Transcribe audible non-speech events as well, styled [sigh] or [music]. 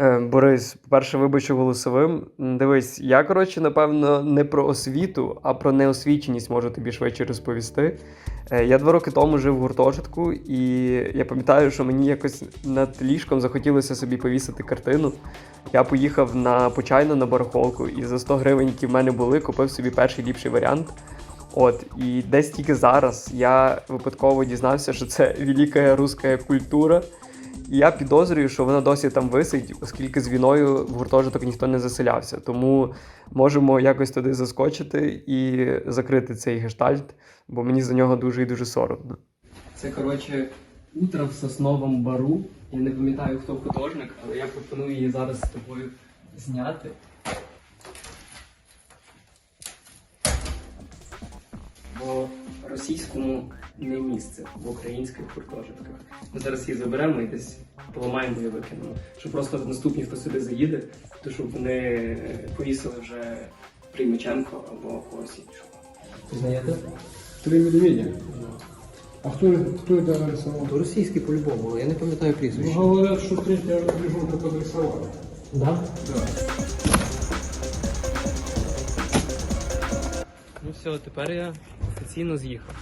Е, Борис, по-перше, вибачу голосовим. Дивись, я, коротше, напевно, не про освіту, а про неосвіченість можу тобі швидше розповісти. Е, Я два роки тому жив в гуртожитку, і я пам'ятаю, що мені якось над ліжком захотілося собі повісити картину. Я поїхав на почайну на барахолку і за 100 гривень, які в мене були, купив собі перший ліпший варіант. От, і десь тільки зараз я випадково дізнався, що це [laughs] велика руська культура. Я підозрюю, що вона досі там висить, оскільки з війною в гуртожиток ніхто не заселявся. Тому можемо якось туди заскочити і закрити цей гештальт, бо мені за нього дуже і дуже соромно. Це коротше утро в сосновому бару. Я не пам'ятаю, хто художник, але я пропоную її зараз з тобою зняти. Бо російському не місце в українських гуртожитках. Ми зараз її заберемо і десь поламаємо і викинемо. Щоб просто наступні, хто сюди заїде, то щоб вони повісили вже Приймаченко або когось іншого. Знаєте? Три медведя. А кто, кто это нарисовал? То російський по-любому, але я не пам'ятаю Ну, прізвище. говорят, что третья лежу только нарисовали. Да? Да. Ну все, тепер я офіційно з'їхав.